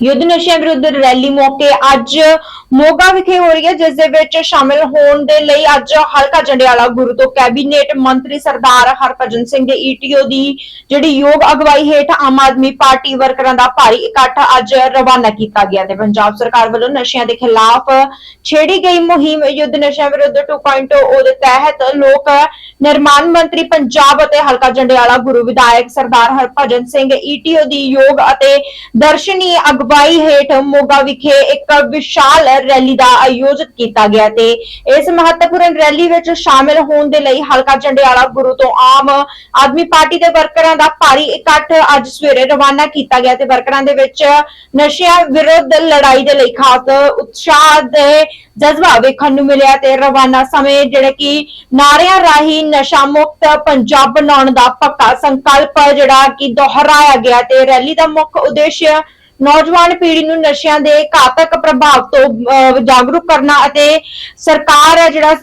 ਯੁੱਧ ਨਸ਼ਿਆਂ ਵਿਰੁੱਧ ਰੈਲੀ ਮੌਕੇ ਅੱਜ ਮੋਗਾ ਵਿਖੇ ਹੋ ਰਹੀ ਹੈ, ਜਿਸ ਦੇ ਵਿੱਚ ਸ਼ਾਮਿਲ ਹੋਣ ਦੇ ਲਈ ਅੱਜ ਹਲਕਾ ਜੰਡਿਆਲਾ ਗੁਰੂ ਤੋਂ ਕੈਬਨਿਟ ਮੰਤਰੀ ਸਰਦਾਰ ਹਰਭਜਨ ਸਿੰਘ ਦੇ ਈਟੀਓ ਦੀ ਜਿਹੜੀ ਯੋਗ ਅਗਵਾਈ ਹੇਠ ਆਮ ਆਦਮੀ ਪਾਰਟੀ ਵਰਕਰਾਂ ਦਾ ਭਾਰੀ ਇਕੱਠ ਅੱਜ ਰਵਾਨਾ ਕੀਤਾ ਗਿਆ ਤੇ ਪੰਜਾਬ ਸਰਕਾਰ ਵੱਲੋਂ ਨਸ਼ਿਆਂ ਦੇ ਖਿਲਾਫ ਛੇੜੀ ਗਈ ਮੁਹਿੰਮ ਯੁੱਧ ਨਸ਼ਿਆਂ ਵਿਰੁੱਧ 2.0 ਦੇ ਤਹਿਤ ਲੋਕ ਨਿਰਮਾਣ ਮੰਤਰੀ ਪੰਜਾਬ ਅਤੇ ਹਲਕਾ ਜੰਡਿਆਲਾ ਗੁਰੂ ਵਿਧਾਇਕ ਸਰਦਾਰ ਹਰਭਜਨ ਸਿੰਘ ਈਟੀਓ ਦੀ ਯੋਗ ਅਤੇ ਦਰਸ਼ਨੀ ਅਗਵਾਈ ਹੇਠ ਮੋਗਾ ਵਿਖੇ ਇੱਕ ਵਿਸ਼ਾਲ ਰੈਲੀ ਦਾ ਆਯੋਜਨ ਕੀਤਾ ਗਿਆ ਤੇ ਇਸ ਮਹੱਤਵਪੂਰਨ ਰੈਲੀ ਵਿੱਚ ਸ਼ਾਮਿਲ ਹੋਣ ਦੇ ਲਈ ਹਲਕਾ ਜੰਡਿਆਲਾ ਗੁਰੂ ਤੋਂ ਆਮ ਆਦਮੀ ਪਾਰਟੀ ਦੇ ਵਰਕਰਾਂ ਦਾ ਭਾਰੀ ਇਕੱਠ ਅੱਜ ਸਵੇਰੇ ਰਵਾਨਾ ਕੀਤਾ ਗਿਆ ਤੇ ਵਰਕਰਾਂ ਦੇ ਵਿੱਚ ਨਸ਼ਿਆਂ ਵਿਰੁੱਧ ਲੜਾਈ ਦੇ ਲਈ ਖਾਸ ਉਤਸ਼ਾਹ ਦੇ ਜਜ਼ਬਾ ਵੇਖਣ ਨੂੰ ਮਿਲਿਆ ਤੇ ਰਵਾਨਾ ਸਮੇਂ ਜਿਹੜੇ ਕਿ ਨਾਰਿਆਂ ਰਾਹੀਂ ਨਸ਼ਾ ਮੁਕਤ ਪੰਜਾਬ ਬਣਾਉਣ ਦਾ ਪੱਕਾ ਸੰਕਲਪ ਜਿਹੜਾ ਕਿ ਦੁਹਰਾਇਆ ਗਿਆ ਤੇ ਰੈਲੀ ਦਾ ਮੁੱਖ ਉਦੇਸ਼ ਨੌਜਵਾਨ ਪੀੜ੍ਹੀ ਨੂੰ ਨਸ਼ਿਆਂ ਦੇ ਘਾਤਕ ਪ੍ਰਭਾਵ ਤੋਂ ਅਹ, ਜਾਗਰੂਕ ਕਰਨਾ ਅਤੇ ਸਰਕਾਰ ਹੈ ਜਿਹੜਾ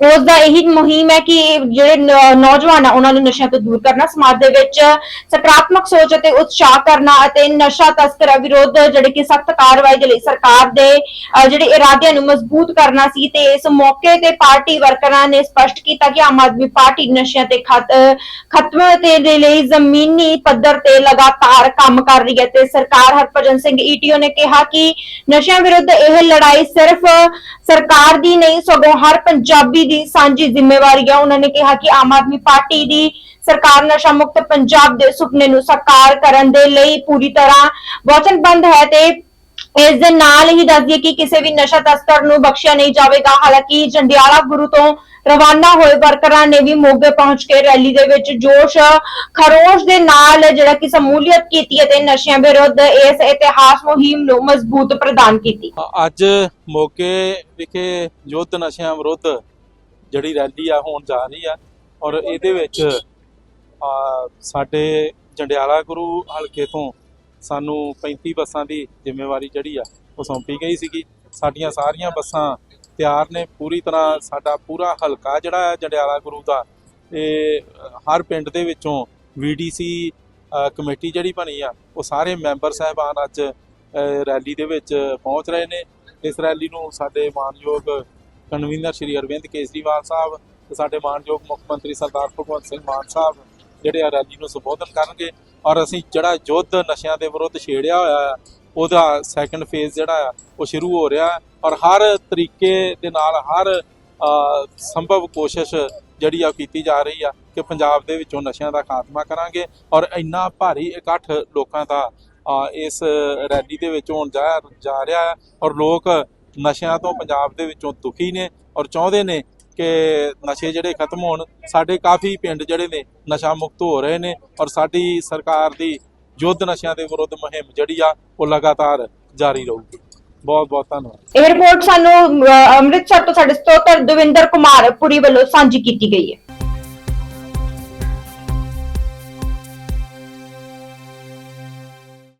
ਉਸ ਦਾ ਇਹੀ ਮੁਹਿੰਮ ਹੈ ਕਿ ਜਿਹੜੇ ਨ- ਨੌਜਵਾਨ ਆ ਉਹਨਾਂ ਨੂੰ ਨਸ਼ਿਆਂ ਤੋਂ ਦੂਰ ਕਰਨਾ ਸਮਾਜ ਦੇ ਵਿੱਚ ਸਕਾਰਾਤਮਕ ਸੋਚ ਅਤੇ ਉਤਸ਼ਾਹ ਕਰਨਾ ਅਤੇ ਨਸ਼ਾ ਤਸਕਰਾਂ ਵਿਰੁੱਧ ਜਿਹੜੇ ਕਿ ਸਖਤ ਕਾਰਵਾਈ ਦੇ ਲਈ ਸਰਕਾਰ ਦੇ ਅਹ, ਜਿਹੜੇ ਇਰਾਦਿਆਂ ਨੂੰ ਮਜ਼ਬੂਤ ਕਰਨਾ ਸੀ ਤੇ ਇਸ ਮੌਕੇ ਤੇ ਪਾਰਟੀ ਵਰਕਰਾਂ ਨੇ ਸਪਸ਼ਟ ਕੀਤਾ ਕਿ ਆਮ ਆਦਮੀ ਪਾਰਟੀ ਨਸ਼ਿਆਂ ਤੇ ਖਤ ਖਤਮ ਤੇ ਦੇ ਲਈ ਜ਼ਮੀਨੀ ਪੱਧਰ ਤੇ ਲਗਾਤਾਰ ਕੰਮ ਕਰ ਰਹੀ ਹੈ ਤੇ ਸਰਕਾਰ ਹਰਭਜਨ ਸਿੰਘ ਈਟੀਓ ਨੇ ਕਿਹਾ ਕਿ ਨਸ਼ਿਆਂ ਵਿਰੁੱਧ ਇਹ ਲੜਾਈ ਸਿਰਫ ਸਰਕਾਰ ਦੀ ਨਹੀਂ ਸਗੋਂ ਹਰ ਪੰਜਾਬੀ ਦੀ ਸਾਂਝੀ ਜ਼ਿੰਮੇਵਾਰੀ ਹੈ ਉਹਨਾਂ ਨੇ ਕਿਹਾ ਕਿ ਆਮ ਆਦਮੀ ਪਾਰਟੀ ਦੀ ਸਰਕਾਰ ਨਸ਼ਾ ਮੁਕਤ ਪੰਜਾਬ ਦੇ ਸੁਪਨੇ ਨੂੰ ਸਾਕਾਰ ਕਰਨ ਦੇ ਲਈ ਪੂਰੀ ਤਰ੍ਹਾਂ ਵਚਨਬੱਧ ਹੈ ਤੇ ਇਸ ਦੇ ਨਾਲ ਹੀ ਦੱਸ ਦਈਏ ਕਿ ਕਿਸੇ ਵੀ ਨਸ਼ਾ ਤਸਕਰ ਨੂੰ ਬਖਸ਼ਿਆ ਨਹੀਂ ਜਾਵੇਗਾ। ਹਾਲਾਂਕਿ ਜੰਡਿਆਲਾ ਗੁਰੂ ਤੋਂ ਰਵਾਨਾ ਹੋਏ ਵਰਕਰਾਂ ਨੇ ਵੀ ਮੋਗੇ ਪਹੁੰਚ ਕੇ ਰੈਲੀ ਦੇ ਵਿੱਚ ਜੋਸ਼, ਖਰੋਸ਼ ਦੇ ਨਾਲ ਜਿਹੜਾ ਕਿ ਸਮੂਲੀਅਤ ਕੀਤੀ ਅਤੇ ਨਸ਼ਿਆਂ ਵਿਰੁੱਧ ਇਸ ਇਤਿਹਾਸ ਮੁਹਿੰਮ ਨੂੰ ਮਜ਼ਬੂਤ ਪ੍ਰਦਾਨ ਕੀਤੀ। ਅੱਜ ਮੌਕੇ ਵਿਖੇ ਯੁੱਧ ਨਸ਼ਿਆਂ ਵਿਰੁੱਧ ਜਿਹੜੀ ਰੈਲੀ ਆ, ਹੋਣ ਜਾ ਰਹੀ ਆ। ਔਰ ਇਹਦੇ ਵਿੱਚ ਸਾਡੇ ਜੰਡਿਆਲਾ ਗੁਰੂ ਹਲਕੇ ਤੋਂ ਸਾਨੂੰ 35 ਬੱਸਾਂ ਦੀ ਜ਼ਿੰਮੇਵਾਰੀ ਜਿਹੜੀ ਆ, ਉਹ ਸੌਂਪੀ ਗਈ ਸੀਗੀ। ਸਾਡੀਆਂ ਸਾਰੀਆਂ ਬੱਸਾਂ ਤਿਆਰ ਨੇ। ਪੂਰੀ ਤਰ੍ਹਾਂ ਸਾਡਾ ਪੂਰਾ ਹਲਕਾ ਜਿਹੜਾ ਹੈ ਜੰਡਿਆਲਾ ਗੁਰੂ ਦਾ, ਇਹ, ਹਰ ਪਿੰਡ ਦੇ ਵਿੱਚੋਂ ਵੀਡੀਸੀ ਕਮੇਟੀ ਜਿਹੜੀ ਬਣੀ ਆ, ਉਹ ਸਾਰੇ ਮੈਂਬਰ ਸਾਹਿਬਾਨ ਅੱਜ ਰੈਲੀ ਦੇ ਵਿੱਚ ਪਹੁੰਚ ਰਹੇ ਨੇ। ਇਸ ਰੈਲੀ ਨੂੰ ਸਾਡੇ ਮਾਨਯੋਗ ਕਨਵੀਨਰ ਸ਼੍ਰੀ ਅਰਵਿੰਦ ਕੇਜਰੀਵਾਲ ਸਾਹਿਬ ਤੇ ਸਾਡੇ ਮਾਨਯੋਗ ਮੁੱਖ ਮੰਤਰੀ ਸਰਦਾਰ ਭਗਵੰਤ ਸਿੰਘ ਮਾਨ ਸਾਹਿਬ, ਜਿਹੜੇ ਆ ਰੈਲੀ ਨੂੰ ਸੰਬੋਧਨ ਕਰਨਗੇ। ਔਰ ਅਸੀਂ ਜਿਹੜਾ ਯੁੱਧ ਨਸ਼ਿਆਂ ਦੇ ਵਿਰੁੱਧ ਛੇੜਿਆ ਹੋਇਆ ਉਹਦਾ ਸੈਕੰਡ ਫੇਜ਼ ਜਿਹੜਾ ਆ, ਉਹ ਸ਼ੁਰੂ ਹੋ ਰਿਹਾ ਔਰ ਹਰ ਤਰੀਕੇ ਦੇ ਨਾਲ ਹਰ ਸੰਭਵ ਕੋਸ਼ਿਸ਼ ਜਿਹੜੀ ਆ ਉਹ ਕੀਤੀ ਜਾ ਰਹੀ ਆ ਕਿ ਪੰਜਾਬ ਦੇ ਵਿੱਚੋਂ ਨਸ਼ਿਆਂ ਦਾ ਖਾਤਮਾ ਕਰਾਂਗੇ। ਔਰ ਇੰਨਾ ਭਾਰੀ ਇਕੱਠ ਲੋਕਾਂ ਦਾ ਇਸ ਰੈਲੀ ਦੇ ਵਿੱਚ ਹੋਣ ਜਾ ਜਾ ਰਿਹਾ ਹੈ। ਔਰ ਲੋਕ ਨਸ਼ਿਆਂ ਤੋਂ ਪੰਜਾਬ ਦੇ ਵਿੱਚੋਂ ਦੁਖੀ ਨੇ ਔਰ ਚਾਹੁੰਦੇ ਨੇ ਕਿ ਨਸ਼ੇ ਜਿਹੜੇ ਖਤਮ ਹੋਣ, ਸਾਡੇ ਕਾਫੀ ਪਿੰਡ ਜਿਹੜੇ ਨੇ ਨਸ਼ਾ ਮੁਕਤ ਹੋ ਰਹੇ ਨੇ ਔਰ ਸਾਡੀ ਸਰਕਾਰ ਦੀ ਯੁੱਧ ਨਸ਼ਿਆਂ ਦੇ ਵਿਰੁੱਧ ਮੁਹਿੰਮ ਜਿਹੜੀ ਆ, ਉਹ ਲਗਾਤਾਰ ਜਾਰੀ ਰਹੂਗੀ। ਬਹੁਤ ਬਹੁਤ ਧੰਨਵਾਦ। ਇਹ ਰਿਪੋਰਟ ਸਾਨੂੰ ਅੰਮ੍ਰਿਤਸਰ ਤੋਂ ਸਾਡੇ ਸਤੋਤਰ ਦਵਿੰਦਰ ਕੁਮਾਰ ਪੁਰੀ ਵੱਲੋਂ ਸਾਂਝੀ ਕੀਤੀ ਗਈ ਹੈ।